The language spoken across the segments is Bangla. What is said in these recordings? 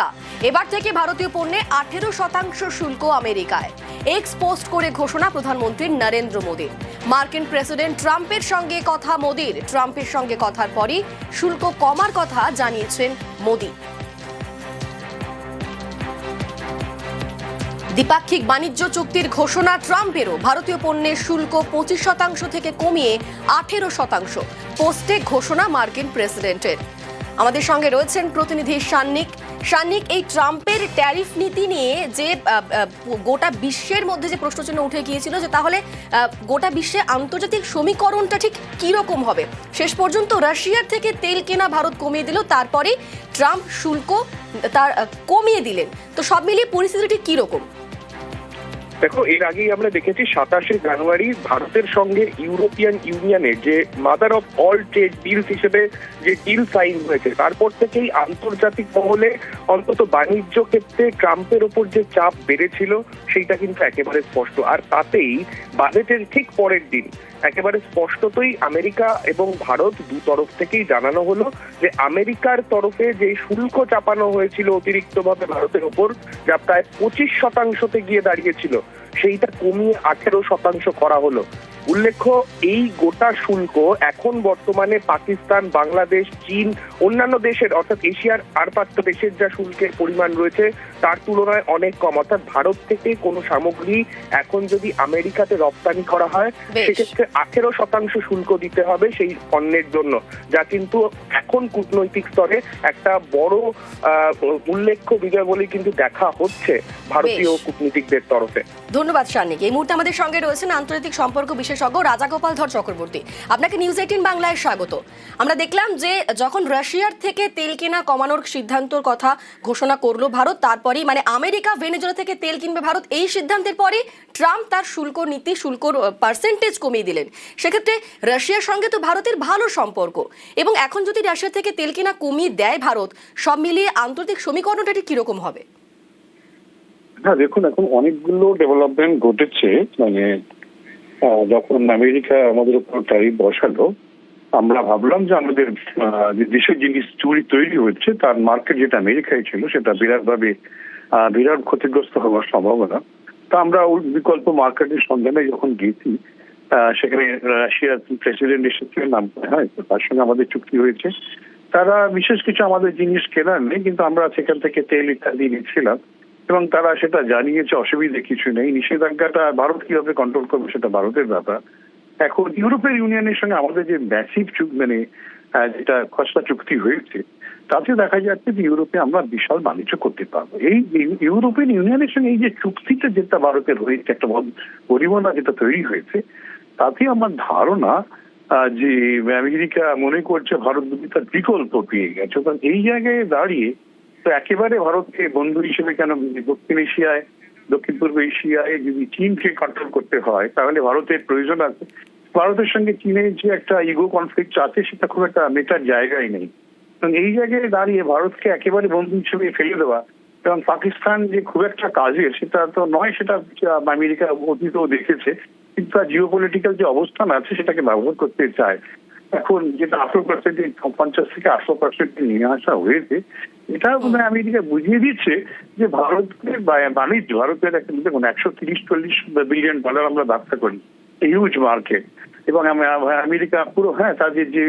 আমেরিকা। এবার থেকে ভারতীয় পণ্যে আঠেরো শতাংশ শুল্ক আমেরিকায়। এক্স পোস্ট করে ঘোষণা প্রধানমন্ত্রী নরেন্দ্র মোদীর মার্কিন প্রেসিডেন্ট ট্রাম্পের সঙ্গে কথা মোদীর। ট্রাম্পের সঙ্গে কথার পরই শুল্ক কমার কথা জানিয়েছেন মোদী। দ্বিপাক্ষিক বাণিজ্য চুক্তির ঘোষণা ট্রাম্পেরও। ভারতীয় পণ্যের শুল্ক পঁচিশ শতাংশ থেকে কমিয়ে আঠেরো শতাংশ পোস্টে ঘোষণা মার্কিন প্রেসিডেন্টের। আমাদের সঙ্গে রয়েছেন প্রতিনিধি সান্নিক। সান্নিক, এই ট্রাম্পের ট্যারিফ নীতি নিয়ে যে গোটা বিশ্বের মধ্যে যে প্রশ্নচিহ্ন উঠে গিয়েছিল যে তাহলে গোটা বিশ্বে আন্তর্জাতিক সমীকরণটা ঠিক কীরকম হবে? শেষ পর্যন্ত রাশিয়ার থেকে তেল কেনা ভারত কমিয়ে দিল, তারপরে ট্রাম্প শুল্ক তার কমিয়ে দিলেন। তো সব মিলিয়ে পরিস্থিতিটি কি রকম দেখো, এর আগেই আমরা দেখেছি সাতাশে জানুয়ারি ভারতের সঙ্গে ইউরোপিয়ান ইউনিয়নের যে mother of all trade deals হিসেবে যে ডিল সাইন হয়েছে, তারপর থেকেই আন্তর্জাতিক মহলে অন্তত বাণিজ্য ক্ষেত্রে ট্রাম্পের ওপর যে চাপ বেড়েছিল, সেইটা কিন্তু একেবারে স্পষ্ট। আর তাতেই বাজেটের ঠিক পরের দিন একেবারে স্পষ্টতই আমেরিকা এবং ভারত দু তরফ থেকেই জানানো হলো যে আমেরিকার তরফে যে শুল্ক চাপানো হয়েছিল অতিরিক্তভাবে ভারতের ওপর, যা প্রায় পঁচিশ শতাংশতে গিয়ে দাঁড়িয়েছিল সেইটা কমিয়ে আঠেরো শতাংশ করা হলো। উল্লেখ্য এই গোটা শুল্ক এখন বর্তমানে পাকিস্তান বাংলাদেশ চীন অন্যান্য দেশের অর্থাৎ এশিয়ার আর পাঁচটা দেশের যা শুল্কের পরিমাণ রয়েছে তার তুলনায় অনেক কম। অর্থাৎ ভারত থেকে কোনো সামগ্রী এখন যদি আমেরিকাতে রপ্তানি করা হয় সেক্ষেত্রে আঠেরো শতাংশ শুল্ক দিতে হবে সেই পণ্যের জন্য। যা কিন্তু এখন কূটনৈতিক স্তরে একটা বড় আহ, উল্লেখ্য বিজয় বলে কিন্তু দেখা হচ্ছে ভারতীয়। কূটনীতিকদের তরফে। ধন্যবাদ সান্নিক এই মুহূর্তে আমাদের সঙ্গে রয়েছেন আন্তর্জাতিক সম্পর্ক বিশেষজ্ঞ রাজাগোপাল ধর চক্রবর্তী। আপনাকে নিউজ এইটিন বাংলায় স্বাগত। আমরা দেখলাম যে যখন রাশিয়ার থেকে তেল কেনা কমানোর সিদ্ধান্তর কথা ঘোষণা করল ভারত, তারপরেই মানে আমেরিকা, ভেনেজুয়েলা থেকে তেল কিনবে ভারত, এই সিদ্ধান্তের পরে ট্রাম্প তার শুল্ক নীতি, শুল্ক পার্সেন্টেজ কমিয়ে দিলেন। সেক্ষেত্রে রাশিয়ার সঙ্গে তো ভারতের ভালো সম্পর্ক। এবং এখন যদি রাশিয়া থেকে তেল কেনা কমিয়ে দেয় ভারত, সব মিলিয়ে আন্তর্জাতিক সমীকরণটা ঠিক কীরকম হবে? হ্যাঁ দেখুন, এখন অনেকগুলো ডেভেলপমেন্ট ঘটেছে মানে যখন আমেরিকা আমাদের উপর ট্যারিফ বসালো, আমরা ভাবলাম যে আমাদের যে দেশের জিনিস চুরি তৈরি হচ্ছে, তার মার্কেট যেটা আমেরিকায় ছিল, সেটা বিরাটভাবে বিরাট ক্ষতিগ্রস্ত হওয়ার সম্ভাবনা। তা আমরা বিকল্প মার্কেটের সন্ধানে যখন গেছি সেখানে রাশিয়ার প্রেসিডেন্ট এসেছিলেন, নাম হয় তার সঙ্গে আমাদের চুক্তি হয়েছে। তারা বিশেষ কিছু আমাদের জিনিস কেনার নেই, কিন্তু আমরা সেখান থেকে তেল ইত্যাদি নিচ্ছিলাম। এবং তারা সেটা জানিয়েছে, অসুবিধে কিছু নেই। নিষেধাজ্ঞাটা ভারত কীভাবে কন্ট্রোল করবে সেটা ভারতের ব্যাপার। এখন ইউরোপের ইউনিয়নের সঙ্গে আমাদের যে ম্যাসিভ মানে যেটা খসড়া চুক্তি হয়েছে, তাতে দেখা যাচ্ছে যে ইউরোপে আমরা বিশাল বাণিজ্য করতে পারব। এই ইউরোপিয়ান ইউনিয়নের সঙ্গে এই যে চুক্তিটা যেটা ভারতের হয়েছে, একটা পরিমাণা যেটা তৈরি হয়েছে, তাতে আমার ধারণা যে আমেরিকা মনে করছে ভারত তার বিকল্প পেয়ে গেছে কারণ এই জায়গায় দাঁড়িয়ে তো একেবারে ভারতকে বন্ধু হিসেবে কেন দক্ষিণ এশিয়ায়, দক্ষিণ পূর্ব এশিয়ায় যদি চীনকে কন্ট্রোল করতে হয়, তাহলে ভারতের প্রয়োজন আছে। ভারতের সঙ্গে চীনের যে একটা ইগো কনফ্লিক্ট আছে, সেটা খুব একটা মেটার জায়গায় নেই। এবং এই জায়গায় দাঁড়িয়ে ভারতকে একেবারে বন্ধু হিসেবে ফেলে দেওয়া এবং পাকিস্তান যে খুব একটা কাজের, সেটা তো নয়, সেটা আমেরিকা অতীতও দেখেছে, কিন্তু তার জিও পলিটিক্যাল যে অবস্থান আছে, সেটাকে ব্যবহার করতে চায়। এখন যেটা আঠারো পার্সেন্ট পঞ্চাশ থেকে আঠারো পার্সেন্ট নিয়ে আসা হয়েছে, এটা বোধ হয় আমেরিকা বুঝিয়ে দিচ্ছে যে ভারতের বাণিজ্য, ভারতের একটা দেখুন একশো তিরিশ চল্লিশ বিলিয়ন ডলার আমরা ব্যবসা করি হিউজ মার্কেট এবং আমেরিকা পুরো হ্যাঁ তাদের যে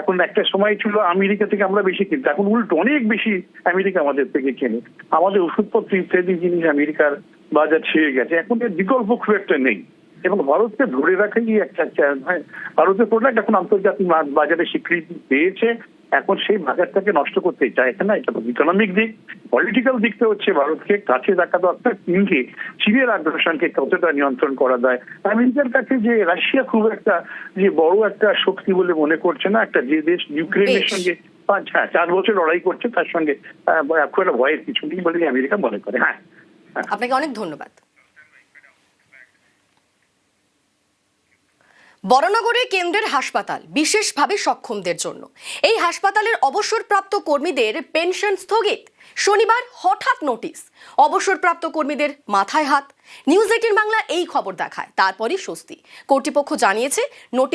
এখন একটা সময় ছিল আমেরিকা থেকে আমরা বেশি কিনতে এখন উল্টো অনেক বেশি আমেরিকা আমাদের থেকে কেনে। আমাদের ওষুধপত্র ইত্যাদি জিনিস আমেরিকার বাজার ছেড়ে গেছে, এখন এর বিকল্প খুব একটা নেই। এবং ভারতকে ধরে রাখাই একটা চ্যালেঞ্জ। হয় ভারতের প্রোডাক্ট এখন আন্তর্জাতিক বাজারে স্বীকৃতি পেয়েছে এখন সেই বাজারটাকে নষ্ট করতে চাইছে না এটা তো ইকোনমিক দিক। পলিটিক্যাল দিকটা হচ্ছে ভারতকে কাছে রাখা দরকার চীনকে চীনের আগ্রাসনকে কতটা নিয়ন্ত্রণ করা যায়। আমেরিকার কাছে যে রাশিয়া খুব একটা যে বড় একটা শক্তি বলে মনে করছে না একটা যে দেশ ইউক্রেনের সঙ্গে পাঁচ হ্যাঁ চার বছর লড়াই করছে তার সঙ্গে খুব একটা ভয়ের কিছু নেই বলে আমেরিকা মনে করে। হ্যাঁ। আপনাকে অনেক ধন্যবাদ। বরানগরে কেন্দ্রের হাসপাতাল বিশেষভাবে সক্ষমদের জন্য। এই হাসপাতালের অবসরপ্রাপ্ত কর্মীদের পেনশন স্থগিত। শনিবার হঠাৎ নোটিশ। অবসরপ্রাপ্ত কর্মীদের মাথায় হাত। নিউজ এইটিন বাংলা এই খবর দেখায়। তারপরই স্বস্তি। কর্তৃপক্ষ জানিয়েছে, নোটিশ